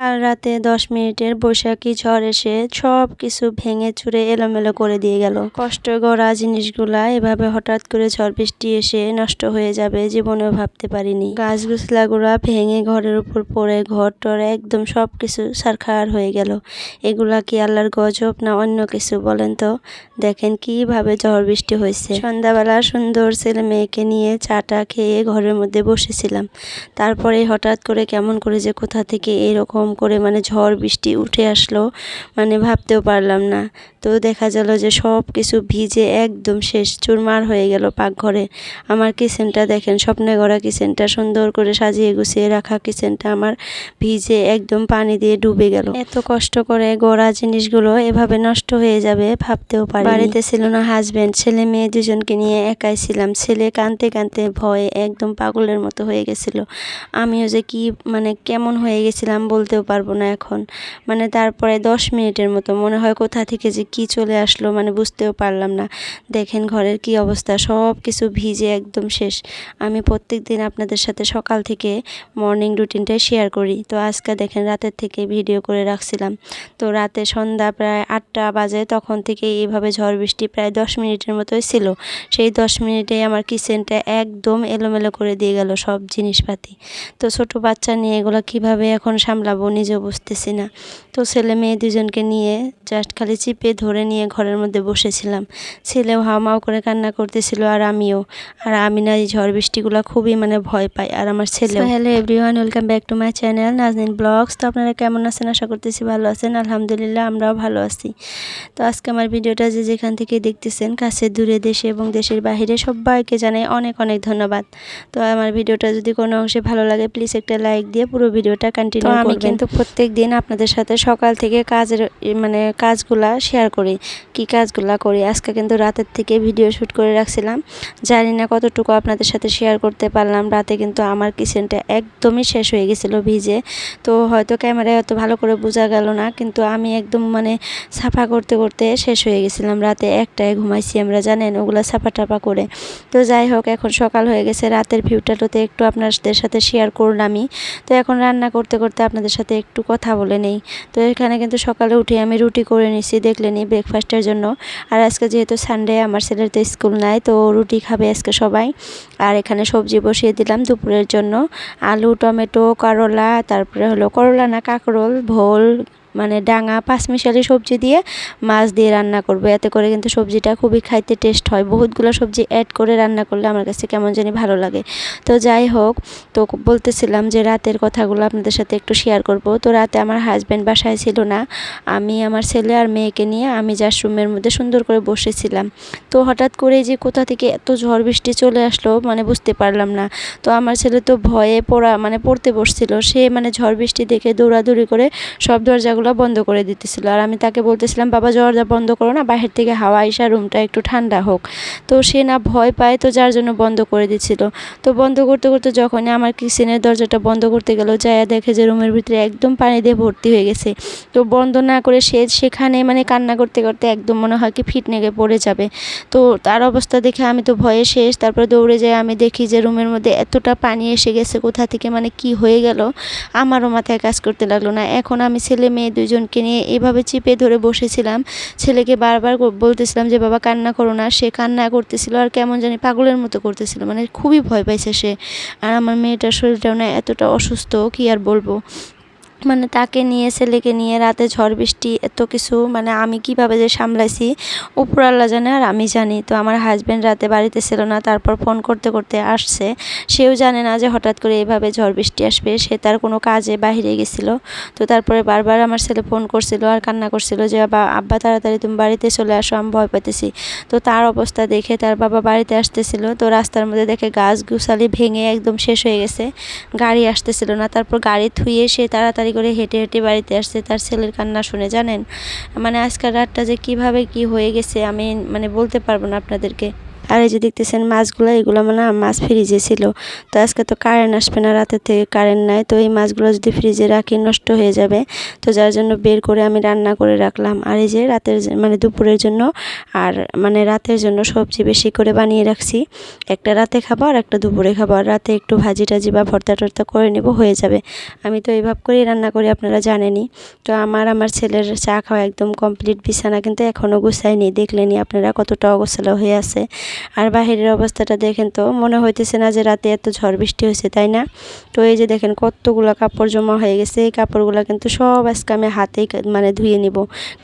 কাল রাতে দশ মিনিটের বৈশাখী ঝড় এসে সব কিছু ভেঙে চুরে এলোমেলো করে দিয়ে গেল। কষ্ট গড়া জিনিসগুলা এভাবে হঠাৎ করে ঝড় বৃষ্টি এসে নষ্ট হয়ে যাবে জীবনেও ভাবতে পারিনি। গাছ গুছলাগুলা ভেঙে ঘরের উপর পড়ে, ঘর টর একদম সব কিছু সারখার হয়ে গেল। এগুলা কি আল্লাহর গজব না অন্য কিছু বলেন তো? দেখেন কীভাবে ঝড় বৃষ্টি হয়েছে। সন্ধ্যাবেলা সুন্দর ছেলে মেয়েকে নিয়ে চাটা খেয়ে ঘরের মধ্যে বসেছিলাম। তারপরে হঠাৎ করে কেমন করে যে কোথা থেকে এরকম করে মানে ঝড় বৃষ্টি উঠে আসলো মানে ভাবতেও পারলাম না। তো দেখা গেল যে সব কিছু ভিজে একদম শেষ, চুরমার হয়ে গেল পাকঘরে। আমার কিচেনটা দেখেন, স্বপ্নে গড়া কিচেনটা, সুন্দর করে সাজিয়ে গুছিয়ে রাখা কিচেনটা আমার ভিজে একদম পানি দিয়ে ডুবে গেল। এত কষ্ট করে গড়া জিনিসগুলো এভাবে নষ্ট হয়ে যাবে ভাবতেও পারি বাড়িতে ছিল না হাজবেন্ড ছেলে মেয়ে দুজনকে নিয়ে একাই ছিলাম। ছেলে কানতে কানতে ভয়ে একদম পাগলের মতো হয়ে গেছিল। আমিও যে কি মানে কেমন হয়ে গেছিলাম বলতেও পারব না এখন। মানে তারপরে দশ মিনিটের মতো, মনে হয় কোথা থেকে যে কি চলে আসলো মানে বুঝতেও পারলাম না। দেখেন ঘরের কি অবস্থা সব কিছু ভিজে একদম শেষ। আমি প্রত্যেক দিন আপনাদের সাথে সকাল থেকে মর্নিং রুটিনটাই শেয়ার করি। তো আজকে দেখেন রাতের থেকে ভিডিও করে রাখছিলাম। তো রাতে সন্ধ্যা প্রায় আটটা বাজে, তখন থেকে এইভাবে ঝড় বৃষ্টি প্রায় দশ মিনিটের মতোই ছিল। সেই দশ মিনিটে আমার কিচেনটা একদম এলোমেলো করে দিয়ে গেল সব জিনিসপাতি। তো ছোট বাচ্চা নিয়ে এগুলো কীভাবে এখন সামলাবো নিজেও বুঝতেছি না। তো ছেলে মেয়ে দুজনকে নিয়ে জাস্ট খালি চিপে ধরে নিয়ে ঘরের মধ্যে বসেছিলাম। ছেলেও হাওমাও করে কান্না করতেছিল আর আমিও। আর আমি না এই ঝড় বৃষ্টিগুলো খুবই মানে ভয় পাই। আর আমার ছেলে hello everyone welcome back to my channel Naznin vlogs তো আপনারা কেমন আছেন? আশা করতেছি ভালো আছেন। আলহামদুলিল্লাহ আমরাও ভালো আছি। তো আজকে আমার ভিডিওটা যে যেখান থেকে দেখতেছেন কাছে দূরে দেশে এবং দেশের বাহিরে সবাইকে জানাই অনেক অনেক ধন্যবাদ। তো আমার ভিডিওটা যদি কোনো অংশে ভালো লাগে প্লিজ একটা লাইক দিয়ে পুরো ভিডিওটা কন্টিনিউ আমি কিন্তু প্রত্যেক দিন আপনাদের সাথে সকাল থেকে কাজের মানে কাজগুলা শেয়ার করি। কি কাজগুলা করি? আজকে কিন্তু রাতের থেকে ভিডিও শ্যুট করে রাখছিলাম। জানি না কতটুকু আপনাদের সাথে শেয়ার করতে পারলাম। রাতে কিন্তু আমার কিচেনটা একদমই শেষ হয়ে গেছিল ভিজে। তো হয়তো ক্যামেরায় অত ভালো করে বোঝা গেল না, কিন্তু আমি একদম মানে সাফা করতে করতে শেষ হয়ে গেছিলাম। রাতে একটায় ঘুমাইছি আমরা, জানেন? ওগুলো সাফা টাফা করে। তো যাই হোক, এখন সকাল হয়ে গেছে। রাতের ভিউটাতে একটু আপনাদের সাথে শেয়ার করলামই। তো এখন রান্না করতে করতে আপনাদের সাথে একটু কথা বলে নেই। তো এখানে কিন্তু সকালে উঠে আমি রুটি করে নিছি দেখলেনি ব্রেকফাস্টের জন্য। আর আজকে যেহেতু সানডে আমার ছেলের তো স্কুল নাই, তো রুটি খাবে আজকে সবাই। আর এখানে সবজি বসিয়ে দিলাম দুপুরের জন্য। আলু, টমেটো, করলা, তারপরে হলো করলা না, কাঁকরোল, ভোল মানে ডাঙা, পাঁচমিশালি সবজি দিয়ে মাছ দিয়ে রান্না করব। এতে করে কিন্তু সবজিটা খুবই খাইতে টেস্ট হয়। বহুতগুলো সবজি অ্যাড করে রান্না করলে আমার কাছে কেমন জানি ভালো লাগে। তো যাই হোক, তো বলতেছিলাম যে রাতের কথাগুলো আপনাদের সাথে একটু শেয়ার করব। তো রাতে আমার হাজব্যান্ড বাসায় ছিল না। আমি আমার ছেলে আর মেয়েকে নিয়ে আমি জাস্ট রুমের মধ্যে সুন্দর করে বসেছিলাম। তো হঠাৎ করে যে কোথা থেকে এত ঝড় বৃষ্টি চলে আসলো মানে বুঝতে পারলাম না। তো আমার ছেলে তো ভয়ে পড়া মানে পড়তে বসছিল। সে মানে ঝড় বৃষ্টি দেখে দৌড়াদৌড়ি করে সব দরজাগুলো বন্ধ করে দিতেছিল। আর আমি তাকে বলতেছিলাম, বাবা, দরজা বন্ধ করো না বাহির থেকে হাওয়া আইসা রুমটা একটু ঠান্ডা হোক। তো সে না ভয় পায়, তো যার জন্য বন্ধ করে দিচ্ছিল। তো বন্ধ করতে করতে যখনই আমার কিচেনের দরজাটা বন্ধ করতে গেল যায় দেখে যে রুমের ভিতরে একদম পানি দিয়ে ভর্তি হয়ে গেছে। তো বন্ধ না করে সে সেখানে মানে কান্না করতে করতে একদম মনে হয় কি ফিট নেগে পড়ে যাবে। তো তার অবস্থা দেখে আমি তো ভয়ে শেষ। তারপর দৌড়ে যাই, আমি দেখি যে রুমের মধ্যে এতটা পানি এসে গেছে, কোথা থেকে মানে কি হয়ে গেল, আমারও মাথায় কাজ করতে লাগল না। এখন আমি ছেলে মেয়ে দুজনকে নিয়ে এভাবে চিপে ধরে বসেছিলাম। ছেলেকে বারবার বলতেছিলাম যে, বাবা, কান্না করো না। সে কান্না করতেছিল আর কেমন জানি পাগলের মতো করতেছিল। মানে খুবই ভয় পাইছে সে। আর আমার মেয়েটার শরীরটাও না এতটা অসুস্থ, কি আর বলব? মানে তাকে নিয়ে, ছেলেকে নিয়ে রাতে ঝড় বৃষ্টি, এত কিছু মানে আমি কীভাবে যে সামলাইছি, উপর আল্লাহ জানে আর আমি জানি। তো আমার হাজব্যান্ড রাতে বাড়িতে ছিল না, তারপর ফোন করতে করতে আসছে। সেও জানে না যে হঠাৎ করে এভাবে ঝড় বৃষ্টি আসবে, সে তার কোনো কাজে বাহিরে গেছিল। তো তারপরে বারবার আমার ছেলে ফোন করছিল আর কান্না করছিল যে বাবা আব্বা, তাড়াতাড়ি তুমি বাড়িতে চলে আসো, আমি ভয় পাইতেছি। তো তার অবস্থা দেখে তার বাবা বাড়িতে আসতেছিল। তো রাস্তার মধ্যে দেখে গাছ গুছালি ভেঙে একদম শেষ হয়ে গেছে। গাড়ি আসতেছিল না, তারপর গাড়ি থুয়ে সে তাড়াতাড়ি তাড়াতাড়ি করে হেঁটে হেঁটে বাড়িতে আসছে, তার ছেলের কান্না শুনে জানেন? মানে আজকাল রাতটা যে কীভাবে কি হয়ে গেছে আমি মানে বলতে পারব না আপনাদেরকে। আর এই যে দেখতেছেন মাছগুলো, এগুলো মানে মাছ ফ্রিজে ছিল। তো আজকে তো কারেন্ট আসবে না, রাতের থেকে কারেন্ট নাই। তো এই মাছগুলো যদি ফ্রিজে রাখি, নষ্ট হয়ে যাবে। তো যার জন্য বের করে আমি রান্না করে রাখলাম। আর এই যে রাতের মানে দুপুরের জন্য, আর মানে রাতের জন্য সবজি বেশি করে বানিয়ে রাখছি। একটা রাতে খাব আর একটা দুপুরে খাব। আর রাতে একটু ভাজি টাজি বা ভর্তা টর্তা করে নেব, হয়ে যাবে। আমি তো এইভাবে করেই রান্না করি, আপনারা জানেনই। তো আমার আমার ছেলের চা খাওয়া একদম কমপ্লিট বিছানা কিন্তু এখনও গুছাইনি দেখলেনি আপনারা কতটা অগোছালো হয়ে আছে। আর বাহিরের অবস্থাটা দেখেন তো, মনে হইতেছে না যে রাতে এত ঝড় বৃষ্টি হয়েছে, তাই না? তো এই যে দেখেন কতগুলো কাপড় জমা হয়ে গেছে, এই কাপড়গুলো কিন্তু সব আজকে আমি হাতেই মানে ধুয়ে নিব।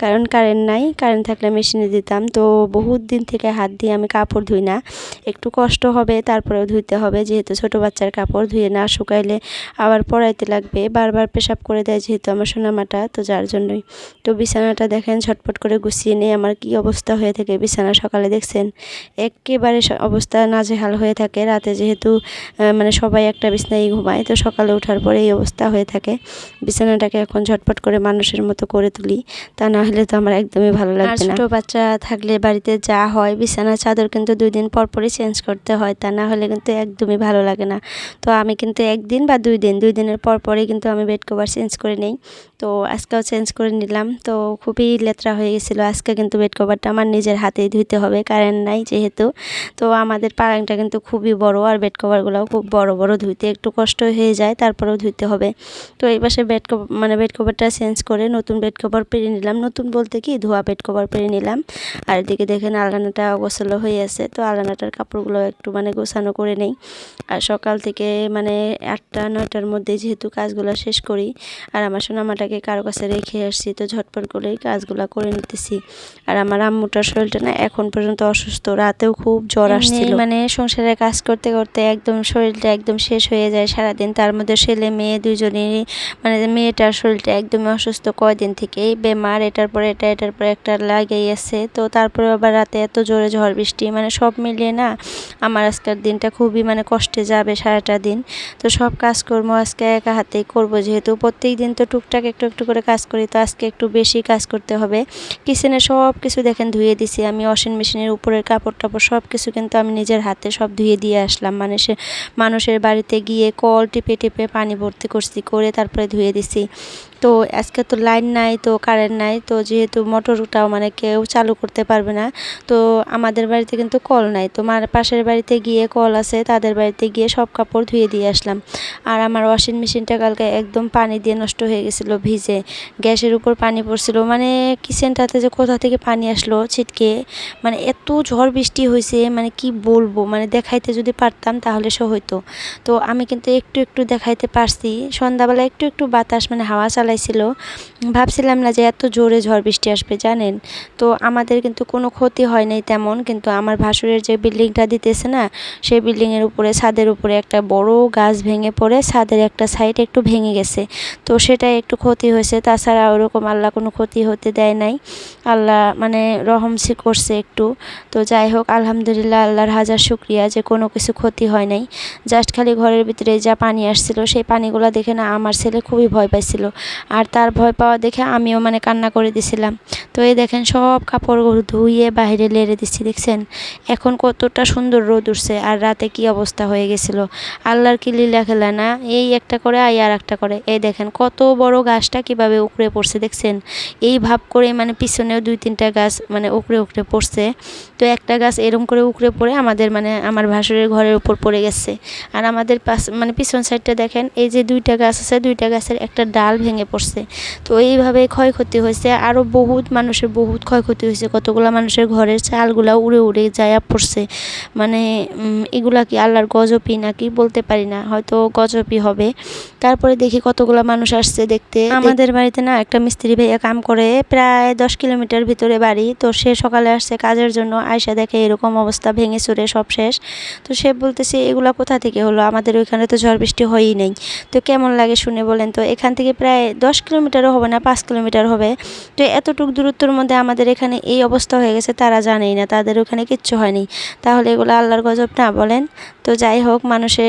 কারণ কারেন্ট নাই কারেন্ট থাকলে মেশিনে দিতাম, তো বহুত দিন থেকে হাত দিয়ে আমি কাপড় ধুই না। একটু কষ্ট হবে, তারপরেও ধুইতে হবে, যেহেতু ছোট বাচ্চার কাপড় ধুয়ে না শুকাইলে আবার পড়াইতে লাগবে। বারবার পেশাব করে দেয় যেহেতু আমার সোনামাটা, তো যার জন্যই। তো বিছানাটা দেখেন ঝটপট করে গুছিয়ে নিয়ে আমার কি অবস্থা হয়ে থাকে, বিছানা সকালে দেখছেন? একেবারে অবস্থা নাজেহাল হয়ে থাকে। রাতে যেহেতু মানে সবাই একটা বিছনায় ঘুমায় তো সকালে ওঠার পরে এই অবস্থা হয়ে থাকে। বিছানাটাকে এখন ঝটপট করে মানুষের মতো করে তুলি। তা না হলে তো আমার একদমই ভালো লাগে না। ছোট বাচ্চা থাকলে বাড়িতে যা হয় বিছানার চাদর কিন্তু দুই দিন পর পরই চেঞ্জ করতে হয়। তা না হলে কিন্তু একদমই ভালো লাগে না। তো আমি কিন্তু একদিন বা দুই দিন দুই দিনের পর পরই কিন্তু আমি বেড কভার চেঞ্জ করে নেই। তো আজকেও চেঞ্জ করে নিলাম। তো খুবই লেতরা হয়ে গেছিল। আজকে কিন্তু বেড কভারটা আমার নিজের হাতেই ধুইতে হবে। কারেন্ট নাই যেহেতু। তো আমাদের পাড়াংটা কিন্তু খুবই বড় আর বেড কভারগুলোও খুব বড় বড় ধুইতে একটু কষ্ট হয়ে যায়, তারপরেও ধুইতে হবে। তো এই পাশে বেড কভার মানে বেড কভারটা চেঞ্জ করে নতুন বেড কভার পেরে নিলাম। নতুন বলতে কি, ধোয়া বেড কভার পেরে নিলাম। আর এদিকে দেখেন আলানাটা গোছালো হয়ে আছে, তো আলানাটার কাপড়গুলো একটু মানে গোছানো করে নেই। আর সকাল থেকে মানে আটটা, নয়টার মধ্যে যেহেতু কাজগুলো শেষ করি, আর আমার সোনামাটাকে কারও কাছে রেখে আসছি, তো ঝটপট করেই কাজগুলো করে নিতেছি। আর আমার আম্মুটার শরীরটা না এখন পর্যন্ত অসুস্থ, রাতেও খুব জ্বর আসছিল। মানে সংসারে কাজ করতে করতে একদম শরীরটা একদম শেষ হয়ে যায় সারাদিন। তার মধ্যে ছেলে মেয়ে দুজনেরই মানে মেয়েটার শরীরটা একদমই অসুস্থ কয়দিন থেকেই। বেমার এটার পরে এটা এটার পরে একটা লাগেই আছে। তো তারপরে আবার রাতে এত জোরে ঝড় বৃষ্টি মানে সব মিলিয়ে না আমার আজকের দিনটা খুবই মানে কষ্টে যাবে সারাটা দিন। তো সব কাজকর্ম আজকে একা হাতেই করব যেহেতু প্রত্যেক দিন তো টুকটাক একটু একটু করে কাজ করি তো আজকে একটু বেশি কাজ করতে হবে। কিচেনে সব কিছু দেখেন ধুয়ে দিছি। আমি ওয়াশিং মেশিনের উপরের কাপড় টাপড় সব কিছু কিন্তু আমি নিজের হাতে সব ধুয়ে দিয়ে আসলাম। মানে সে মানুষের বাড়িতে গিয়ে কল টিপে টিপে পানি ভর্তি করছি, করে তারপরে ধুয়ে দিছি। তো আজকে তো লাইন নাই, তো কারেন্ট নাই, তো যেহেতু মোটরটাও মানে কেউ চালু করতে পারবে না, তো আমাদের বাড়িতে কিন্তু কল নাই। তো মার পাশের বাড়িতে গিয়ে কল আছে, তাদের বাড়িতে গিয়ে সব কাপড় ধুয়ে দিয়ে আসলাম। আর আমার ওয়াশিং মেশিনটা কালকে একদম পানি দিয়ে নষ্ট হয়ে গেছিল ভিজে। গ্যাসের উপর পানি পড়ছিল মানে কিচেনটাতে যে কোথা থেকে পানি আসলো ছিটকে মানে এত ঝড় বৃষ্টি হয়েছে মানে কি বলব মানে দেখাইতে যদি পারতাম তাহলে সে হইতো। তো আমি কিন্তু একটু একটু দেখাইতে পারছি, সন্ধ্যাবেলা একটু একটু বাতাস মানে হাওয়া চালাইছিল ভাবছিলাম না যে এত জোরে ঝড় বৃষ্টি আসবে, জানেন? তো আমাদের কিন্তু কোনো ক্ষতি হয় নাই তেমন, কিন্তু আমার ভাসুরের যে বিল্ডিংটা দিতেছে না, সেই বিল্ডিংয়ের উপরে, ছাদের উপরে একটা বড় গাছ ভেঙে পড়ে, ছাদের একটা সাইড একটু ভেঙে গেছে। তো সেটাই একটু ক্ষতি হয়েছে, তাছাড়া ওরকম আল্লাহ কোনো ক্ষতি হতে দেয় নাই। আল্লাহ মানে রহম সি করছে একটু। তো যাই হোক, আলহামদুলিল্লাহ আল্লাহর হাজার শুক্রিয়া যে কোনো কিছু ক্ষতি হয় নাই। জাস্ট খালি ঘরের ভিতরে যা পানি আসছিল, সেই পানিগুলো দেখে না আমার ছেলে খুবই ভয় পাইছিল। আর তার ভয় পাওয়া দেখে আমিও মানে কান্না করে দিছিলাম। তো এই দেখেন সব কাপড় ধুইয়ে বাইরে লেড়ে দিচ্ছি, দেখছেন? এখন কতটা সুন্দর রোদ উঠছে আর রাতে কি অবস্থা হয়ে গেছিল। আল্লাহর কি লীলা খেলা না? এই একটা করে আই আর একটা করে। এই দেখেন কত বড় গাছটা কীভাবে উপড়ে পড়ছে, দেখছেন? এই ভাব করে মানে পিছনেও দুই তিনটা গাছ মানে উপড়ে উপড়ে পড়ছে। তো একটা গাছ এরম করে উপড়ে পড়ে আমাদের মানে আমার ভাসুরের ঘরের উপর পড়ে গেছে। আর আমাদের পাশ মানে পিছন সাইডটা দেখেন, এই যে দুইটা গাছ আছে, দুইটা গাছের একটা ডাল ভেঙে পড়ছে। তো এইভাবে ক্ষয়ক্ষতি হয়েছে। আরও বহুত মানুষের বহুত ক্ষয়ক্ষতি হয়েছে। কতগুলো মানুষের ঘরের চালগুলা উড়ে উড়ে যায়া পড়ছে। মানে এগুলা কি আল্লাহর গজবই নাকি? বলতে পারি না। হয়তো গজবই হবে। তারপরে দেখি কতগুলো মানুষ আসছে দেখতে। আমাদের বাড়িতে না একটা মিস্ত্রি ভাইয়া কাম করে প্রায় দশ কিলোমিটার ভিতরে বাড়ি। তো সে সকালে আসছে কাজের জন্য। আয়সা দেখে এরকম অবস্থা ভেঙে চুরে সব শেষ। তো সে বলতেছে, এগুলা কোথা থেকে হলো? আমাদের ওইখানে তো ঝড় বৃষ্টি হয়ই নেই। তো কেমন লাগে শুনে বলেন তো? এখান থেকে প্রায় দশ কিলোমিটারও হবে না, পাঁচ কিলোমিটার হবে। তো এতটুকু দূরত্বর মধ্যে আমাদের এখানে এই অবস্থা হয়ে গেছে, তারা জানেই না, তাদের ওখানে কিচ্ছু হয়নি। তাহলে এগুলো আল্লাহর গজব না বলেন? তো যাই হোক, মানুষে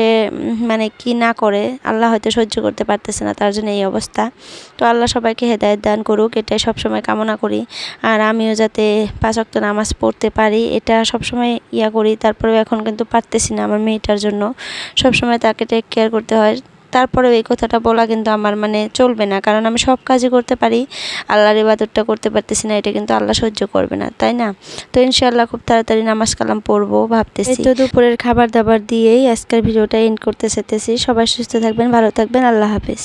মানে কি না করে, আল্লাহ হয়তো সহ্য করতে পারতেছে না, তার জন্য এই অবস্থা। তো আল্লাহ সবাইকে হেদায়ত দান করুক, এটাই সবসময় কামনা করি। আর আমিও যাতে পাঁচ ওয়াক্ত নামাজ পড়তে পারি, এটা সবসময় ইয়া করি, তারপরেও এখন কিন্তু পারতেছি না আমার মেয়েটার জন্য। সবসময় তাকে টেক কেয়ার করতে হয়। তারপরেও এই কথাটা বলা কিন্তু আমার মানে চলবে না। কারণ আমি সব কাজই করতে পারি, আল্লাহর ইবাদতটা করতে পারতেছি না, এটা কিন্তু আল্লাহ সহ্য করবে না, তাই না? তো ইনশাআল্লাহ খুব তাড়াতাড়ি নামাজ কালাম পড়ব ভাবতেছি। তো দুপুরের খাবার দাবার দিয়েই আজকের ভিডিওটা এন্ড করতে চাইতেছি। সবাই সুস্থ থাকবেন, ভালো থাকবেন, আল্লাহ হাফিজ।